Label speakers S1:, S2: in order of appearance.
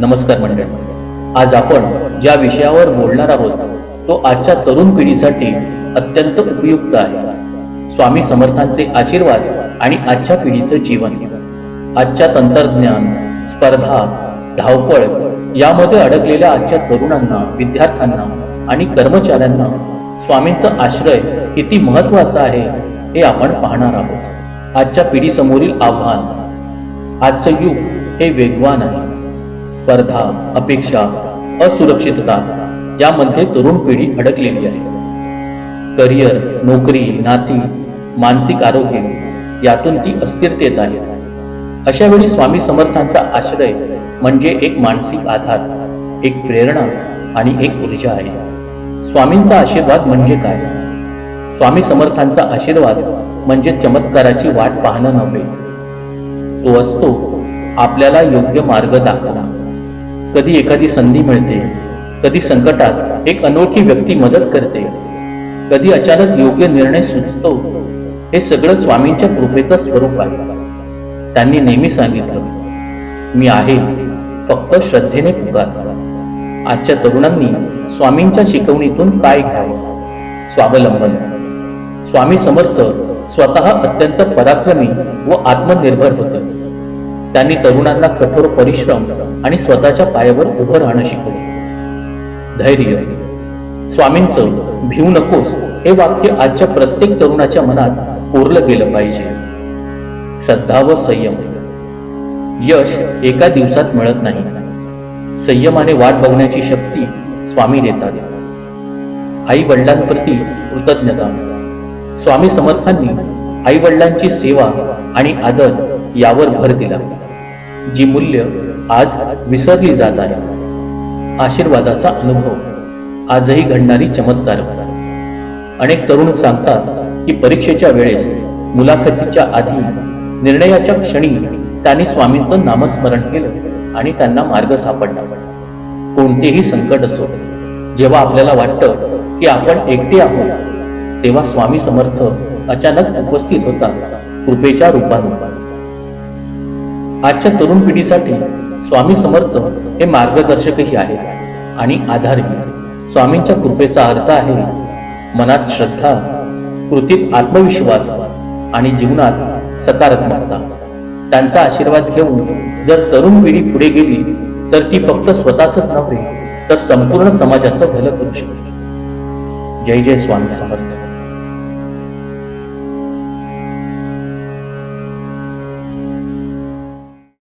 S1: नमस्कार मंडळ. आज आपण ज्या विषयावर बोलणार आहोत तो आजच्या तरुण पिढीसाठी अत्यंत उपयुक्त आहे. स्वामी समर्थांचे आशीर्वाद आणि आजच्या पिढीचं जीवन. आजच्या तंत्रज्ञान स्पर्धा धावपळ यामध्ये अडकलेल्या आजच्या तरुणांना विद्यार्थ्यांना आणि कर्मचाऱ्यांना स्वामींचा आश्रय किती महत्त्वाचा आहे हे आपण पाहणार आहोत. आजच्या पिढीसमोरील आव्हान आजचं युग हे वेगवान आहे. स्पर्धा अपेक्षा असुरक्षितता यामध्ये तरुण पिढी अडकलेली आहे. करिअर नोकरी नाती मानसिक आरोग्य यातून ती अस्थिरतेत आहे. अशा वेळी स्वामी समर्थांचा आश्रय म्हणजे एक मानसिक आधार एक प्रेरणा आणि एक ऊर्जा आहे. स्वामींचा आशीर्वाद म्हणजे काय? स्वामी समर्थांचा आशीर्वाद म्हणजे चमत्काराची वाट पाहणं नव्हे. तो असतो आपल्याला योग्य मार्ग दाखवणं. कधी एखादी संधी मिळते कधी संकटात एक अनोळखी व्यक्ती मदत करते कधी अचानक योग्य निर्णय सुचतो हे सगळं स्वामींच्या कृपेचं स्वरूप आहे. त्यांनी नेहमी सांगितलं मी आहे फक्त श्रद्धेने पुकार. आजच्या तरुणांनी स्वामींच्या शिकवणीतून काय घ्यावं. स्वावलंबन. स्वामी समर्थ स्वतः अत्यंत पराक्रमी व आत्मनिर्भर होतं. त्यांनी तरुणांना कठोर परिश्रम आणि स्वतःच्या पायावर उभं राहणं शिकवलं. धैर्य स्वामींचं भिवू नकोस हे वाक्य आजच्या प्रत्येक तरुणाच्या मनात कोरलं गेलं पाहिजे. श्रद्धा व संयम. यश एका दिवसात मिळत नाही. संयमाने वाट बघण्याची शक्ती स्वामी देतात. आई वडिलांप्रती कृतज्ञता. स्वामी समर्थांनी आई वडिलांची सेवा आणि आदर यावर भर दिला. जी मूल्य आज विसरली जात आहेत. आशीर्वादाचा अनुभव आजही घडणारी चमत्कार अनेक तरुण सांगतात की परीक्षेच्या वेळेस मुलाखतीच्या आधी निर्णयाच्या क्षणी त्यांनी स्वामींचं नामस्मरण केलं आणि त्यांना मार्ग सापडला. कोणतेही संकट असो जेव्हा आपल्याला वाटतं की आपण एकटे आहोत तेव्हा स्वामी समर्थ अचानक उपस्थित होता कृपेच्या रूपानं. आजच्या तरुण पिढीसाठी स्वामी समर्थ हे मार्गदर्शकही आहेत आणि आधारही. स्वामींच्या कृपेचा अर्थ आहे मनात श्रद्धा कृतीत आत्मविश्वास आणि जीवनात सकारात्मकता. त्यांचा आशीर्वाद घेऊन जर तरुण पिढी पुढे गेली तर ती फक्त स्वतःच नव्हे तर संपूर्ण समाजाचं भलं करू शकते. जय जय स्वामी समर्थ.